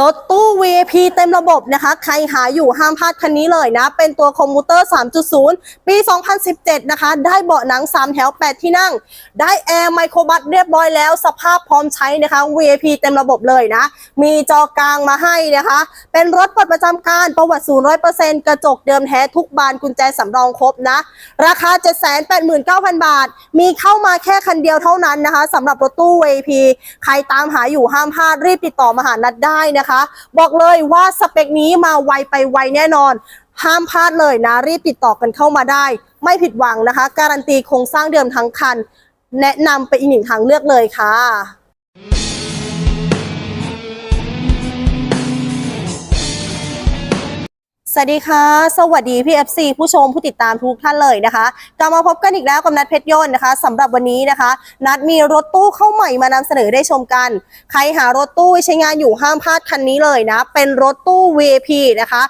รถตู้ VIP เต็มระบบนะคะ ใครหาอยู่ห้ามพลาดคันนี้เลยนะ เป็นตัวคอมพิวเตอร์ 3.0 ปี 2017 นะคะ ได้เบาะหนัง 3 แถว 8 ที่นั่ง ได้แอร์ไมโครบัสเรียบร้อยแล้ว สภาพพร้อมใช้นะคะ VIP เต็มระบบเลยนะ มีจอกลางมาให้นะคะ เป็นรถปลดประจำการประวัติศูนย์100%กระจกเดิมแท้ทุกบานกุญแจสำรองครบนะ ราคา 789,000 บาท มีเข้ามาแค่คันเดียวเท่านั้นนะคะสำหรับรถตู้ VIP ใครตามหาอยู่ห้ามพลาดรีบติดต่อมาหานัดได้นะคะ บอกเลยว่าสเปคนี้มาไวไปไวแน่นอน ห้ามพลาดเลยนะ รีบติดต่อกันเข้ามาได้ ไม่ผิดหวังนะคะ การันตีโครงสร้างเดิมทั้งคัน แนะนำไปอีกหนึ่งทางเลือกเลยค่ะ สวัสดีค่ะ สวัสดีพี่ FC ผู้ชมผู้ติดตามทุกท่านเลยนะคะกลับมาพบกันอีกแล้วกับนัดเพชรยนต์นะคะสำหรับวันนี้นะคะ นัดมีรถตู้เข้าใหม่มานำเสนอได้ชมกัน ใครหารถตู้ใช้งานอยู่ห้ามพลาดคันนี้เลยนะ เป็นรถตู้ VIP นะคะ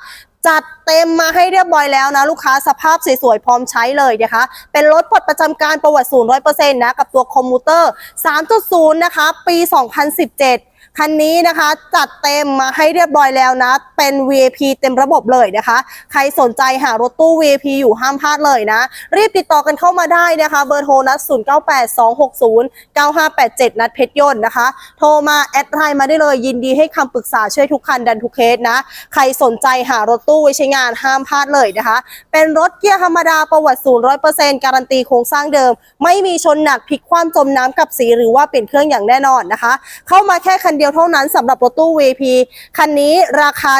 จัดเต็มมาให้เรียบร้อยแล้วนะ ลูกค้าสภาพสวยๆ พร้อมใช้เลยนะคะ เป็นรถปลดประจำการประวัติศูนย์ร้อยเปอร์เซ็นต์นะ กับตัวคอมมูเตอร์ 3.0 นะคะ ปี 2017 คันนี้นะคะจัดเต็มมาให้เรียบร้อยแล้วนะ เป็น VIP เต็มระบบเลยนะคะ ใครสนใจหารถตู้ VIP อยู่ห้ามพลาดเลยนะ รีบติดต่อกันเข้ามาได้นะคะ เบอร์โทรนัด 0982609587 นัดเพชรยนต์นะคะ โทรมาแอดไลน์มาได้เลยยินดีให้คำปรึกษาช่วยทุกคันดันทุกเคสนะ ใครสนใจหารถตู้ไว้ใช้งานห้ามพลาดเลยนะคะ เป็นรถเกียร์ธรรมดาประวัติศูนย์ร้อยเปอร์เซ็นต์การันตีโครงสร้างเดิม ไม่มีชนหนักพลิกคว่ำจมน้ำกับสีหรือว่าเปลี่ยนเครื่องอย่างแน่นอนนะคะ เข้ามาแค่คันเดียวเท่านั้นสำหรับรถตู้ VP คันนี้ราคา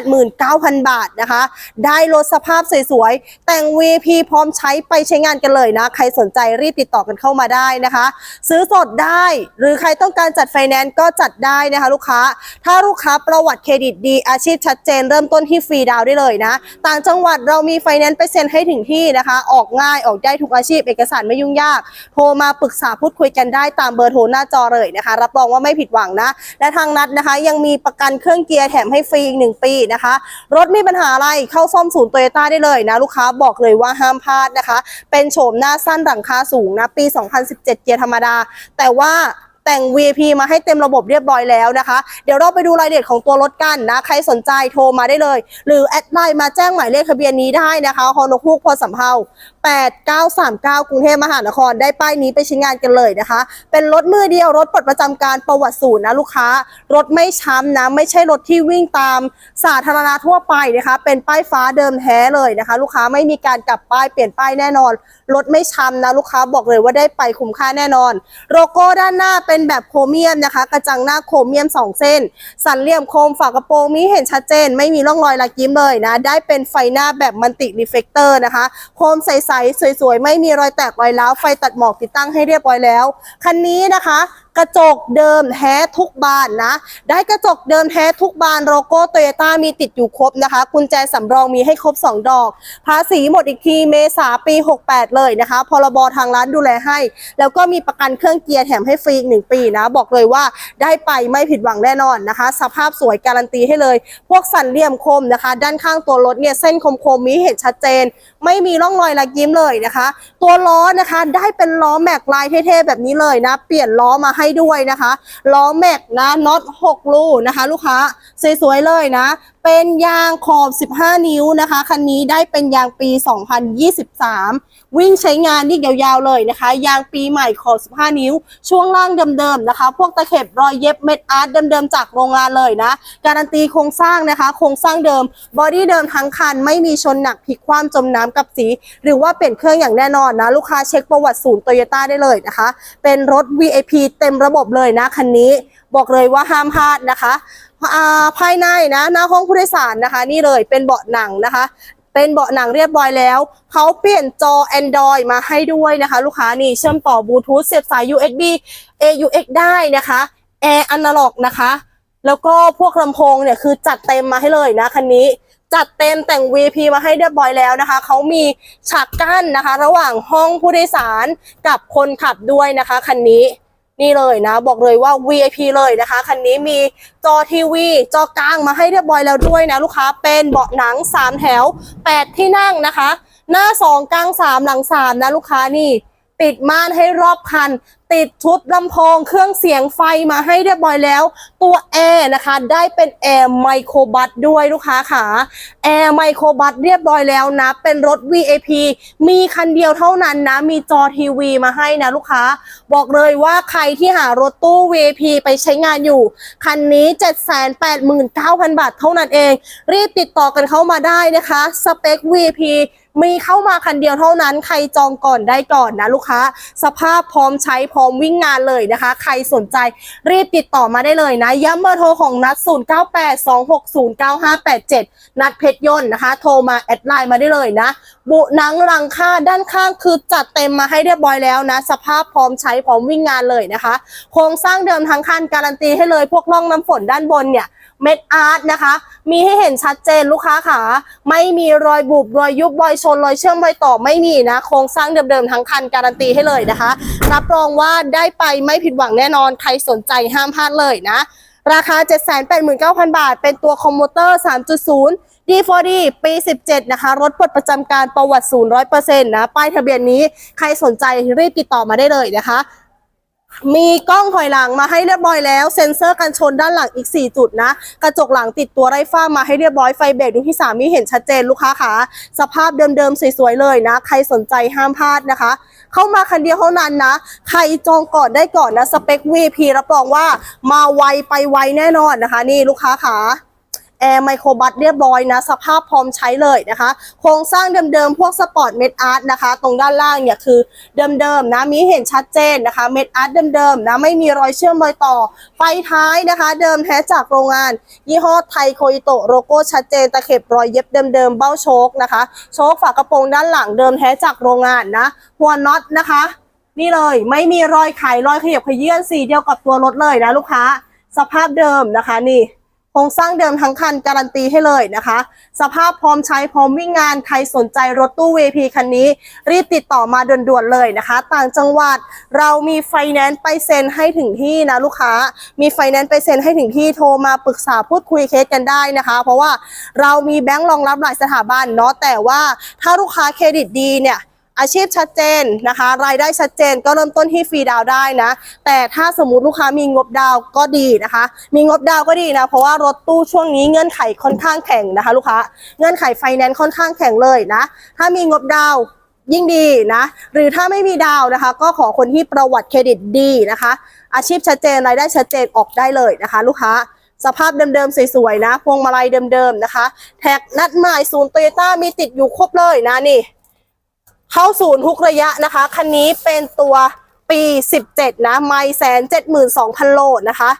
789,000 บาทนะคะ ได้รถสภาพสวยๆ แต่ง VP พร้อมใช้ไปใช้งานกันเลยนะ ใครสนใจรีบติดต่อกันเข้ามาได้นะคะ ซื้อสดได้หรือใครต้องการจัดไฟแนนซ์ก็จัดได้นะคะลูกค้า ถ้าลูกค้าประวัติเครดิตดีอาชีพชัดเจนเริ่มต้นที่ฟรีดาวได้เลยนะ ต่างจังหวัดเรามีไฟแนนซ์ไปเซ็นให้ถึงที่นะคะ ออกง่ายออกได้ทุกอาชีพเอกสารไม่ยุ่งยาก โทรมาปรึกษาพูดคุยกันได้ตามเบอร์โทรหน้าจอเลยนะคะ รับรองว่าไม่ผิดหวังนะ และทางนัดนะคะ ยังมีประกันเครื่องเกียร์แถมให้ฟรีอีกหนึ่งปีนะคะ รถมีปัญหาอะไรเข้าซ่อมศูนย์โตโยต้าได้เลยนะ ลูกค้าบอกเลยว่าห้ามพลาดนะคะ เป็นโฉมหน้าสั้นหลังคาสูงนะปี 2017 เกียร์ธรรมดา แต่ว่า แต่ง VIP มาให้เต็มระบบเรียบร้อยแล้วนะคะ เดี๋ยวเราไปดูรายละเอียดของตัวรถกันนะ ใครสนใจโทรมาได้เลย หรือแอดไลน์มาแจ้งหมายเลขทะเบียนนี้ได้นะคะฮอนกฮูกพอสำเภา8939 กรุงเทพมหานคร ได้ป้ายนี้ไปใช้งานกันเลยนะคะ เป็นรถมือเดียวรถปลดประจำการประวัติศูนย์นะลูกค้า รถไม่ช้ำนะ ไม่ใช่รถที่วิ่งตามสาธารณะทั่วไปนะคะ เป็นป้ายฟ้าเดิมแท้เลยนะคะ ลูกค้าไม่มีการกลับป้ายเปลี่ยนป้ายแน่นอน รถไม่ช้ำนะลูกค้าบอกเลยว่าได้ไปคุ้มค่าแน่นอน โลโก้ด้านหน้าเป็นเป็นแบบโครเมียมนะคะ กระจังหน้าโครเมียม 2 เส้น สันเหลี่ยมโคมฝากระโปรงมีเห็นชัดเจน ไม่มีร่องรอยลักยิ้มเลยนะ ได้เป็นไฟหน้าแบบมันติรีเฟกเตอร์นะคะ โคมใสๆสวยๆ ไม่มีรอยแตกรอยร้าวไฟตัดหมอกติดตั้งให้เรียบร้อยแล้ว คันนี้นะคะ กระจกเดิมแท้ทุกบานนะ ได้กระจกเดิมแท้ทุกบานโลโก้โตโยต้ามีติดอยู่ครบนะคะ กุญแจสำรองมีให้ครบ 2 ดอก ภาษีหมดอีกทีเมษาปี 68 เลยนะคะ พรบทางร้านดูแลให้ แล้วก็มีประกันเครื่องเกียร์แถมให้ฟรีอีกหนึ่งปีนะ บอกเลยว่าได้ไปไม่ผิดหวังแน่นอนนะคะ สภาพสวยการันตีให้เลย พวกสันเหลี่ยมคมนะคะ ด้านข้างตัวรถเนี่ยเส้นคมๆมีเห็นชัดเจน ไม่มีร่องรอยลักยิ้มเลยนะคะ ตัวล้อนะคะได้เป็นล้อแม็กลายเท่ๆแบบนี้เลยนะ เปลี่ยนล้อมาให้ด้วยนะคะล้อแม็กนะน็อต6รูนะคะ ลูกค้าสวยๆเลยนะ เป็นยางขอบ 15 นิ้วนะคะคันนี้ได้เป็นยางปี 2023 วิ่งใช้งานนี่ยาวๆเลยนะคะ ยางปีใหม่ขอบ 15 นิ้ว ช่วงล่างเดิมๆนะคะ พวกตะเข็บรอยเย็บเม็ดอาร์ตเดิมๆจากโรงงานเลยนะ การันตีโครงสร้างนะคะ โครงสร้างเดิมบอดี้เดิมทั้งคันไม่มีชนหนักพลิกคว่ำจมน้ำกับสี หรือว่าเปลี่ยนเครื่องอย่างแน่นอนนะ ลูกค้าเช็คประวัติศูนย์โตโยต้าได้เลยนะคะ เป็นรถ VIP เต็มระบบเลยนะคันนี้ บอกเลยว่าห้ามพลาดนะคะาภายในนะหน้าห้องผู้โดยสารนะคะ นี่เลยเป็นเบาะหนังนะคะเป็นเบาะหนังเรียบร้อยแล้ว เขาเปลี่ยนจอ Android มาให้ด้วยนะคะ ลูกค้านี่เชื่อมต่อบลูทูธเสียบสาย USB AUX ได้นะคะแอร์อนาล็อกนะคะ แล้วก็พวกลำโพงเนี่ยคือจัดเต็มมาให้เลยนะคันนี้ จัดเต็มแต่ง VP มาให้เรียบร้อยแล้วนะคะ เขามีฉากกั้นนะคะ ระหว่างห้องผู้โดยสารกับคนขับด้วยนะคะคันนี้นี่เลยนะ บอกเลยว่า VIP เลยนะคะคันนี้มีจอทีวี จอกลางมาให้เรียบร้อยแล้วด้วยนะลูกค้าเป็นเบาะหนัง 3 แถว 8 ที่นั่งนะคะ หน้า 2 กลาง 3 หลัง 3 นะลูกค้านี่ติดม่านให้รอบคัน ติดชุดลำโพงเครื่องเสียงไฟมาให้เรียบร้อยแล้ว ตัวแอร์นะคะได้เป็นแอร์ไมโครบัสด้วยลูกค้าค่ะแอร์ไมโครบัสเรียบร้อยแล้วนะ เป็นรถ VAP มีคันเดียวเท่านั้นนะ มีจอทีวีมาให้นะลูกค้า บอกเลยว่าใครที่หารถตู้ VAP ไปใช้งานอยู่ คันนี้ 789,000 บาทเท่านั้นเอง รีบติดต่อกันเข้ามาได้นะคะ สเปค VAP มีเข้ามาคันเดียวเท่านั้น ใครจองก่อนได้ก่อนนะลูกค้า สภาพพร้อมใช้พร้อม้อมวิ่งงานเลยนะคะ ใครสนใจรีบติดต่อมาได้เลยนะ ย้ำเบอร์โทรของนัด 0982609587 นัดเพชรยนต์นะคะ โทรมาแอดไลน์มาได้เลยนะ บุหนังรังค่าด้านข้างคือจัดเต็มมาให้เรียบร้อยแล้วนะ สภาพพร้อมใช้พร้อมวิ่งงานเลยนะคะ โครงสร้างเดิมทั้งคันการันตีให้เลยพวกร่องน้ำฝนด้านบนเนี่ย เม็ดอาร์ตนะคะ มีให้เห็นชัดเจนลูกค้าขาไม่มีรอยบุบรอยยุบรอยชนรอยเชื่อมรอยต่อไม่มีนะ โครงสร้างเดิมๆทั้งคันการันตีให้เลยนะคะ รับรองว่าได้ไปไม่ผิดหวังแน่นอน ใครสนใจห้ามพลาดเลยนะ ราคา 789,000 บาท เป็นตัวคอมมูเตอร์ 3.0 D4D ปี 17 นะคะ รถปลดประจำการประวัติศูนย์100%นะ ป้ายทะเบียนนี้ใครสนใจรีบติดต่อมาได้เลยนะคะ มีกล้องถอยหลังมาให้เรียบร้อยแล้ว เซ็นเซอร์กันชนด้านหลังอีก 4 จุดนะ กระจกหลังติดตัวไร้ฝ้ามาให้เรียบร้อยไฟเบรกดวงที่3มีเห็นชัดเจนลูกค้าขาสภาพเดิมๆ สวยๆ เลยนะ ใครสนใจห้ามพลาดนะคะ เข้ามาคันเดียวเท่านั้นนะ ใครจองก่อนได้ก่อนนะ สเปค VP รับรองว่ามาไวไปไวแน่นอนนะคะ นี่ลูกค้าขา แอร์ไมโครบัสเรียบร้อยนะ สภาพพร้อมใช้เลยนะคะ โครงสร้างเดิมๆ พวกสปอร์ตเม็ดอาร์ตนะคะ ตรงด้านล่างเนี่ยคือเดิมๆนะมีเห็นชัดเจนนะคะเม็ดอาร์ตเดิมๆนะไม่มีรอยเชื่อมรอยต่อ ไฟท้ายนะคะ เดิมแท้จากโรงงาน ยี่ห้อไทยโคอิโตโลโก้ชัดเจนตะเข็บรอยเย็บเดิมๆเบ้าโชคนะคะ โชคฝากระโปรงด้านหลังเดิมแท้จากโรงงานนะหัวน็อตนะคะนี่เลยไม่มีรอยไขรอยขยับขยื่นสีเดียวกับตัวรถเลยนะลูกค้า สภาพเดิมนะคะนี่ ครงสร้างเดิมทั้งคันการันตีให้เลยนะคะ สภาพพร้อมใช้พร้อมวิ่งงานใครสนใจรถตู้ VP คันนี้ รีบติดต่อมาด่วนๆเลยนะคะ ต่างจังหวัดเรามีไฟแนนซ์ไปเซ็นให้ถึงที่นะลูกค้า มีไฟแนนซ์ไปเซ็นให้ถึงที่โทรมาปรึกษาพูดคุยเคสกันได้นะคะ เพราะว่าเรามีแบงค์รองรับหลายสถาบันเนาะแต่ว่าถ้าลูกค้าเครดิตดีเนี่ย อาชีพชัดเจนนะคะ รายได้ชัดเจนก็เริ่มต้นที่ฟรีดาวได้นะ แต่ถ้าสมมุติลูกค้ามีงบดาวก็ดีนะคะ มีงบดาวก็ดีนะ เพราะว่ารถตู้ช่วงนี้เงื่อนไขค่อนข้างแข็งนะคะ ลูกค้าเงื่อนไขไฟแนนซ์ค่อนข้างแข็งเลยนะ ถ้ามีงบดาวยิ่งดีนะ หรือถ้าไม่มีดาวน์นะคะ ก็ขอคนที่ประวัติเครดิตดีนะคะ อาชีพชัดเจนรายได้ชัดเจนออกได้เลยนะคะ ลูกค้าสภาพเดิมๆ สวยๆนะ พวงมาลัยเดิมๆนะคะ แท็กนัดหมายศูนย์โตโยต้ามีติดอยู่ครบเลยนะนี่ เข้าศูนย์ทุกระยะนะคะ คันนี้เป็นตัวปี 17 นะไม่แสนเจ็ดหมื่นสองพันโลนะคะ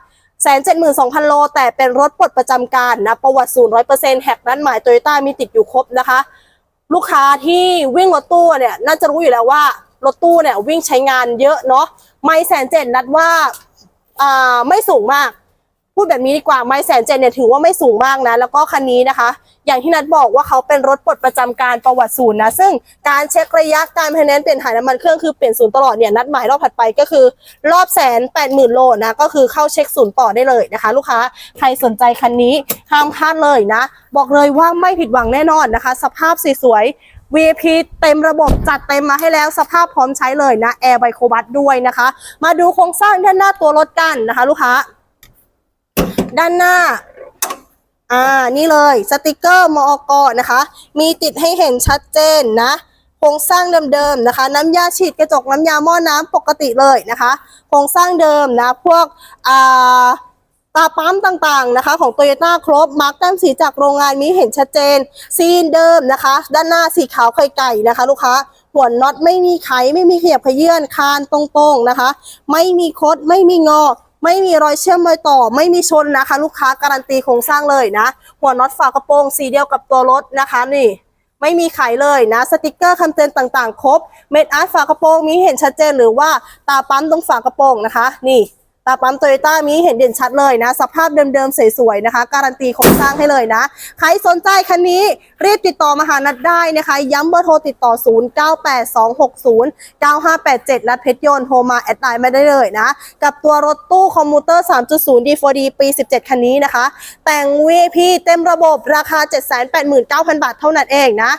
แสนเจ็ดหมื่นสองพันโล แต่เป็นรถปลดประจำการนะ ประวัติศูนย์ร้อยเปอร์เซ็นต์แหกนั้นหมายโตโยต้ามีติดอยู่ครบนะคะ ลูกค้าที่วิ่งรถตู้เนี่ยน่าจะรู้อยู่แล้วว่ารถตู้เนี่ยวิ่งใช้งานเยอะเนาะไม่แสนเจ็ดนัดว่าอ่าไม่สูงมาก พูดแบบนี้ดีกว่าไม้แสนเจนเนี่ยถือว่าไม่สูงมากนะ แล้วก็คันนี้นะคะ อย่างที่นัดบอกว่าเขาเป็นรถปลดประจำการประวัติศูนย์นะ ซึ่งการเช็คระยะการพนแนนเปลี่ยนถ่ายน้ำมันเครื่องคือเปลี่ยนศูนย์ตลอดเนี่ยนัดหมายรอบถัดไปก็คือ รอบแสนแปดหมื่นโลนะก็คือเข้าเช็คศูนย์ต่อได้เลยนะคะ ลูกค้าใครสนใจคันนี้ห้ามพลาดเลยนะ บอกเลยว่าไม่ผิดหวังแน่นอนนะคะ สภาพสวย VIP เต็มระบบจัดเต็มมาให้แล้วสภาพพร้อมใช้เลยนะแอร์ไบโคบัสด้วยนะคะ มาดูโครงสร้างด้านหน้าตัวรถกันนะคะ ลูกค้า ด้านหน้า อ่า นี่เลยสติกเกอร์มอกนะคะ มีติดให้เห็นชัดเจนนะโครงสร้างเดิมๆนะคะ น้ำยาฉีดกระจกน้ำยาหม้อน้ำปกติเลยนะคะโครงสร้างเดิมนะ พวกอ่าตาปั๊มต่างๆนะคะ ของโตโยต้าครบมาร์กแต้มสีจากโรงงานมีเห็นชัดเจน ซีนเดิมนะคะ ด้านหน้าสีขาวไข่ไก่นะคะ ลูกค้าหัวน็อตไม่มีไขไม่มีเขียับขยื่นคานตรงๆนะคะ ไม่มีคดไม่มีงอ ไม่มีรอยเชื่อมรอยต่อ ไม่มีชนนะคะ ลูกค้าการันตีโครงสร้างเลยนะ หัวน็อตฝากระโปรงสีเดียวกับตัวรถนะคะนี่ไม่มีไขเลยนะสติกเกอร์คำเตือนต่างๆ ครบเม็ดอาร์ตฝากระโปรงมีเห็นชัดเจนหรือว่าตาปั๊มตรงฝากระโปรงนะคะ นี่ ตาปั๊มโตโยต้ามีเห็นเด่นชัดเลยนะ สภาพเดิมๆสวยๆนะคะ การันตีโครงสร้างให้เลยนะ ใครสนใจคันนี้รีบติดต่อมาหานัดได้นะคะ ย้ำเบอร์โทรติดต่อ 0982609587 นัดเพชรยนต์โทรมาแอดไลน์มาได้เลยนะ กับตัวรถตู้คอมมูเตอร์ 3.0 D4D ปี 17 คันนี้นะคะ แต่ง VIP เต็มระบบราคา 789,000 บาทเท่านั้นเองนะ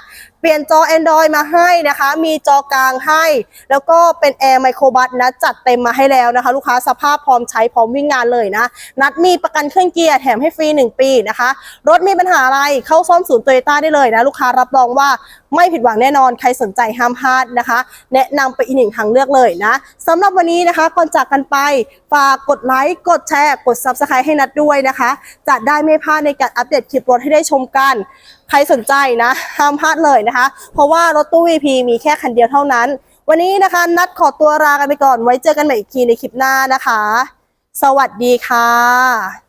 ปลี่ยนจอ Android มาให้นะคะ มีจอกลางให้ แล้วก็เป็น Air Microbat นะ จัดเต็มมาให้แล้วนะคะ ลูกค้าสภาพพร้อมใช้พร้อมวิ่งงานเลยนะ นัดมีประกันเครื่องเกียร์แถมให้ฟรี 1 ปีนะคะ รถมีปัญหาอะไรเข้าซ่อมศูนย์โตโยต้าได้เลยนะ ลูกค้ารับรองว่าไม่ผิดหวังแน่นอน ใครสนใจห้ามพลาดนะคะ แนะนำไปอีกหนึ่งทางเลือกเลยนะสำหรับวันนี้นะคะ ก่อนจากกันไปฝากกดไลค์ กดแชร์ กด Subscribe ให้นัดด้วยนะคะ จะได้ไม่พลาดในการอัปเดตคลิปรถให้ได้ชมกันใครสนใจนะ ห้ามพลาดเลยนะคะ เพราะว่ารถตู้ VP มีแค่คันเดียวเท่านั้น วันนี้นะคะ นัดขอตัวลากันไปก่อนไว้เจอกันใหม่อีกทีในคลิปหน้านะคะ สวัสดีค่ะ